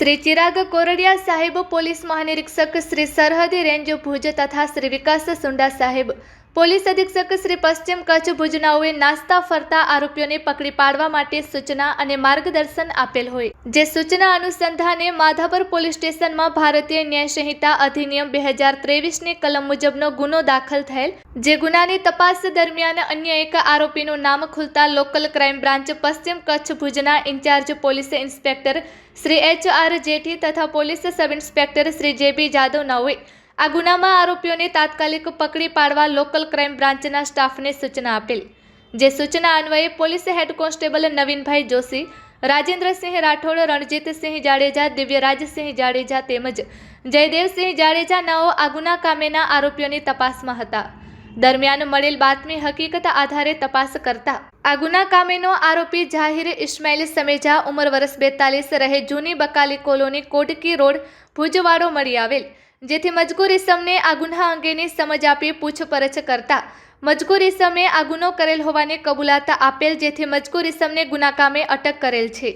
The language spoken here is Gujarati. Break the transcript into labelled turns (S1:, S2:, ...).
S1: શ્રી ચિરાગ કોરડિયા સાહેબ પોલીસ મહાનિરીક્ષક શ્રી સરહદી રેન્જ ભુજ તથા શ્રી વિકાસ સુંડા સાહેબ પોલીસ અધિક્ષક શ્રી પશ્ચિમ કચ્છ ભુજનાઓએ નાસ્તા ફરતા આરોપીઓને પકડી પાડવા માટે સૂચના અને માર્ગદર્શન આપેલ હોય. જે સૂચના અનુસંધાને માધાપર પોલીસ સ્ટેશનમાં ભારતીય ન્યાય સંહિતા અધિનિયમ બે હજાર ત્રેવીસની કલમ મુજબનો ગુનો દાખલ થયેલ, જે ગુનાની તપાસ દરમિયાન અન્ય એક આરોપીનું નામ ખુલતા લોકલ ક્રાઇમ બ્રાન્ચ પશ્ચિમ કચ્છ ભુજના in charge police inspector Shri H R Jethi તથા પોલીસ સબ ઇન્સ્પેક્ટર શ્રી જે બી જાદવ નાઓએ આ ગુનામાં આરોપીઓને તાત્કાલિક પકડી પાડવા લોકલ ક્રાઇમ બ્રાન્ચના સ્ટાફને સૂચના આપેલ. જે સૂચના અન્વયે police head constable Navinbhai Joshi, Rajendrasinh Rathod, Ranjitsinh Jadeja, Divyarajsinh Jadeja તેમજ જયદેવસિંહ જાડેજા નાઓ આ ગુના કામેના આરોપીઓની તપાસમાં હતા. દરમિયાન મળેલ બાતમી હકીકત આધારે તપાસ કરતા આ ગુના કામેનો આરોપી જાહિર ઇસ્માઇલ સમેજા ઉંમર વર્ષ બેતાલીસ રહે જૂની બકાલી કોલોની કોટકી રોડ ભુજવાડો મળી આવેલ. જેથી મજકૂર ઇસમને આ ગુન્હા અંગેની સમજ આપી પૂછપરછ કરતા મજકૂર ઇસમે આ ગુનો કરેલ હોવાની કબૂલાત આપેલ, જેથી મજકૂર ઇસમને ગુનાકામે અટક કરેલ છે.